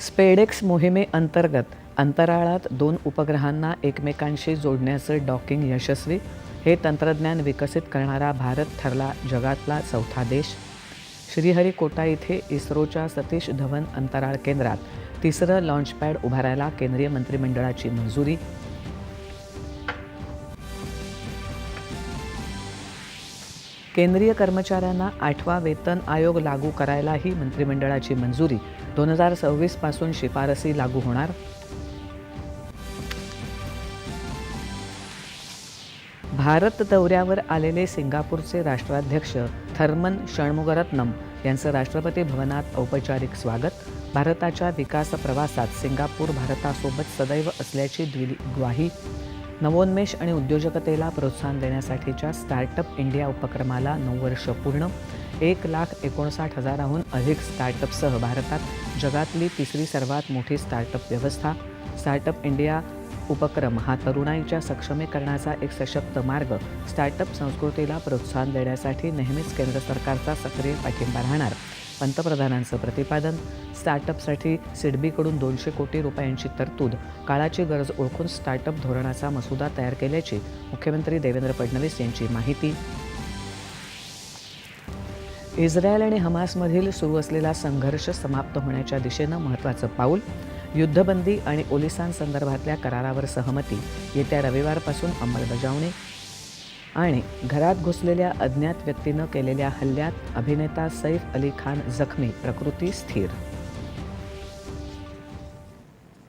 स्पेडेक्स मोहिमेअंतर्गत अंतराळात दोन उपग्रहांना एकमेकांशी जोडण्याचं डॉकिंग यशस्वी हे तंत्रज्ञान विकसित करणारा भारत ठरला जगातला चौथा देश. श्रीहरिकोटा इथे इस्रोच्या सतीश धवन अंतराळ केंद्रात तिसरं लॉन्चपॅड उभारायला केंद्रीय मंत्रिमंडळाची मंजुरी. केंद्रीय कर्मचाऱ्यांना आठवा वेतन आयोग लागू करायलाही मंत्रिमंडळाची मंजुरी. दोन हजार सव्वीसपासून शिफारसी लागू होणार. भारत दौऱ्यावर आलेले सिंगापूरचे राष्ट्राध्यक्ष थर्मन षण्मुगरत्नम यांचं राष्ट्रपती भवनात औपचारिक स्वागत. भारताच्या विकास प्रवासात सिंगापूर भारतासोबत सदैव असल्याची द्वि ग्वाही नवोन्मेष आणि उद्योजकतेला प्रोत्साहन देण्यासाठीच्या स्टार्टअप इंडिया उपक्रमाला नऊ वर्ष पूर्ण एक लाख एकोणसाठ हजाराहून अधिक स्टार्टअपसह भारतात जगातली तिसरी सर्वात मोठी स्टार्टअप व्यवस्था. स्टार्टअप इंडिया उपक्रम हा तरुणाईच्या सक्षमीकरणाचा एक सशक्त मार्ग. स्टार्टअप संस्कृतीला प्रोत्साहन देण्यासाठी नेहमीच केंद्र सरकारचा सक्रिय पाठिंबा राहणार. पंतप्रधानांचं प्रतिपादन. स्टार्टअपसाठी सिडबीकडून दोनशे कोटी रुपयांची तरतूद. काळाची गरज ओळखून स्टार्टअप धोरणाचा मसुदा तयार केल्याची मुख्यमंत्री देवेंद्र फडणवीस यांची माहिती. इस्रायल आणि हमासमधील सुरू असलेला संघर्ष समाप्त होण्याच्या दिशेनं महत्त्वाचं पाऊल. युद्धबंदी आणि ओलिसांसंदर्भातल्या करारावर सहमती. येत्या रविवारपासून अंमलबजावणी. आणि घरात घुसलेल्या अज्ञात व्यक्तीनं केलेल्या हल्ल्यात अभिनेता सैफ अली खान जखमी प्रकृती स्थिर